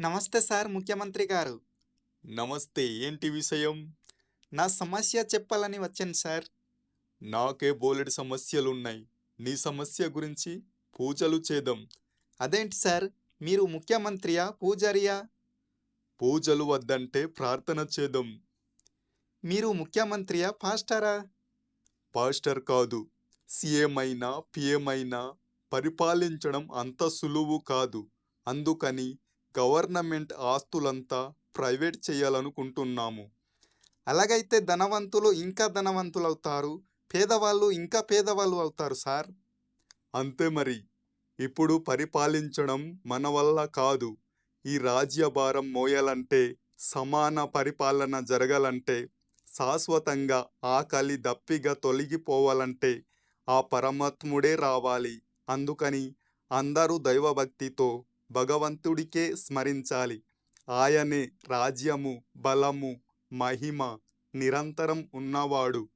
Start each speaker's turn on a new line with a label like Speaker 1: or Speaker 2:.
Speaker 1: నమస్తే సార్ ముఖ్యమంత్రి గారు.
Speaker 2: నమస్తే ఏంటి విషయం?
Speaker 1: నా సమస్య చెప్పాలని వచ్చాను సార్.
Speaker 2: నాకే బోలెడు సమస్యలున్నాయి. నీ సమస్య గురించి పూజలు చేద్దాం.
Speaker 1: అదేంటి సార్ మీరు ముఖ్యమంత్రియా పూజారియా?
Speaker 2: పూజలు వద్దంటే ప్రార్థన చేద్దాం.
Speaker 1: మీరు ముఖ్యమంత్రియా పాస్టరా?
Speaker 2: పాస్టర్ కాదు. సీఎం అయినా పిఎం అయినా పరిపాలించడం అంత సులువు కాదు. అందుకని గవర్నమెంట్ ఆస్తులంతా ప్రైవేట్ చేయాలనుకుంటున్నాము.
Speaker 1: అలాగైతే ధనవంతులు ఇంకా ధనవంతులు అవుతారు పేదవాళ్ళు ఇంకా పేదవాళ్ళు అవుతారు సార్.
Speaker 2: అంతే మరి. ఇప్పుడు పరిపాలించడం మన వల్ల కాదు. ఈ రాజ్యభారం మోయాలంటే సమాన పరిపాలన జరగాలంటే శాశ్వతంగా ఆకలి దప్పిగా తొలగిపోవాలంటే ఆ పరమాత్ముడే రావాలి. అందుకని అందరూ దైవభక్తితో భగవంతుడికే స్మరించాలి. ఆయనే రాజ్యము బలము మహిమ నిరంతరం ఉన్నవాడు.